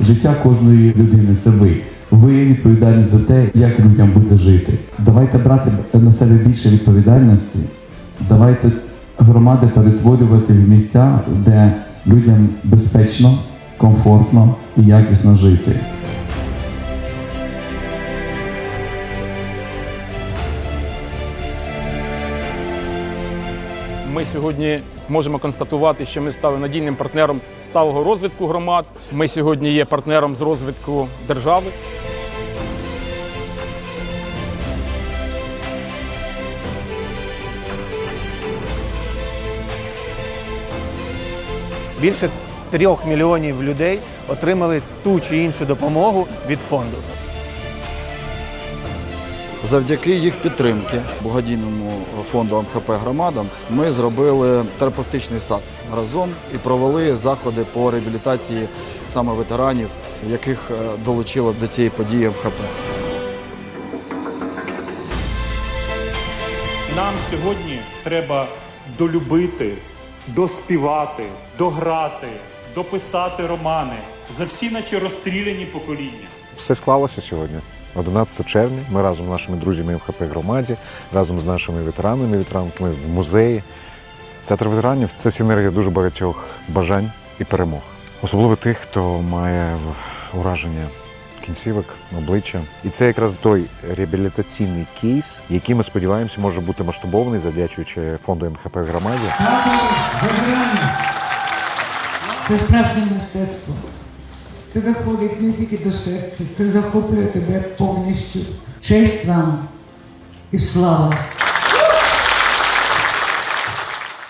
життя кожної людини це ви. Ви відповідальні за те, як людям буде жити. Давайте брати на себе більше відповідальності. Давайте громади перетворювати в місця, де людям безпечно, комфортно і якісно жити. Ми сьогодні можемо констатувати, що ми стали надійним партнером сталого розвитку громад. Ми сьогодні є партнером з розвитку держави. Більше трьох мільйонів людей отримали ту чи іншу допомогу від фонду. Завдяки їх підтримки благодійному фонду МХП громадам ми зробили терапевтичний сад разом і провели заходи по реабілітації саме ветеранів, яких е, долучило до цієї події МХП. Нам сьогодні треба долюбити, доспівати, дограти, дописати романи за всі наче розстріляні покоління. Все склалося сьогодні. 11 червня ми разом з нашими друзями МХП громаді, разом з нашими ветеранами, ветеранками в музеї. Театр ветеранів це синергія дуже багатьох бажань і перемог. Особливо тих, хто має ураження кінцівок, обличчя. І це якраз той реабілітаційний кейс, який ми сподіваємося може бути масштабований, завдячуючи фонду МХП громаді. Це справжнє мистецтво. Це доходить не тільки до серця, це захоплює тебе повністю. Честь вам і слава!